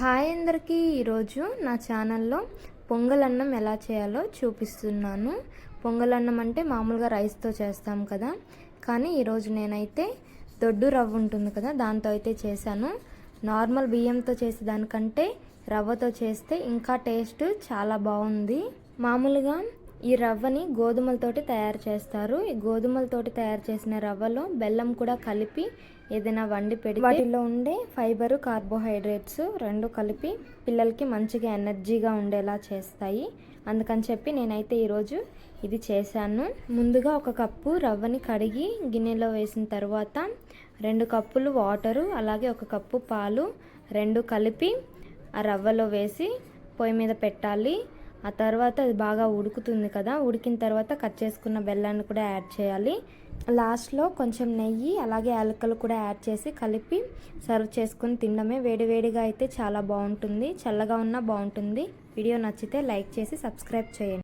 Hi అందరికీ. ఈరోజు నా ఛానల్లో పొంగలన్నం ఎలా చేయాలో చూపిస్తున్నాను. పొంగలన్నం అంటే మామూలుగా రైస్తో చేస్తాం కదా. కానీ ఈరోజు నేనైతే దొడ్డు రవ్వ ఉంటుంది కదా దాంతో అయితే చేశాను. నార్మల్ బియ్యంతో చేసే దానికంటే రవ్వతో చేస్తే ఇంకా టేస్ట్ చాలా బాగుంది. మామూలుగా ఈ రవ్వని గోధుమలతోటి తయారు చేస్తారు. ఈ గోధుమలతోటి తయారు చేసిన రవ్వలో బెల్లం కూడా కలిపి ఏదైనా వండి పెడితే వాటిలో ఉండే ఫైబరు కార్బోహైడ్రేట్స్ రెండు కలిపి పిల్లలకి మంచిగా ఎనర్జీగా ఉండేలా చేస్తాయి. అందుకని చెప్పి నేనైతే ఈరోజు ఇది చేశాను. ముందుగా ఒక కప్పు రవ్వని కడిగి గిన్నెలో వేసిన తర్వాత రెండు కప్పులు వాటరు అలాగే ఒక కప్పు పాలు రెండు కలిపి ఆ రవ్వలో వేసి పొయ్యి మీద పెట్టాలి. ఆ తర్వాత అది బాగా ఉడుకుతుంది కదా ఉడికిన తర్వాత కట్ చేసుకున్న బెల్లాన్ని కూడా యాడ్ చేయాలి. లాస్ట్లో కొంచెం నెయ్యి అలాగే యాలకలు కూడా యాడ్ చేసి కలిపి సర్వ్ చేసుకుని తినడమే. వేడివేడిగా అయితే చాలా బాగుంటుంది. చల్లగా ఉన్నా బాగుంటుంది. వీడియో నచ్చితే లైక్ చేసి సబ్స్క్రైబ్ చేయండి.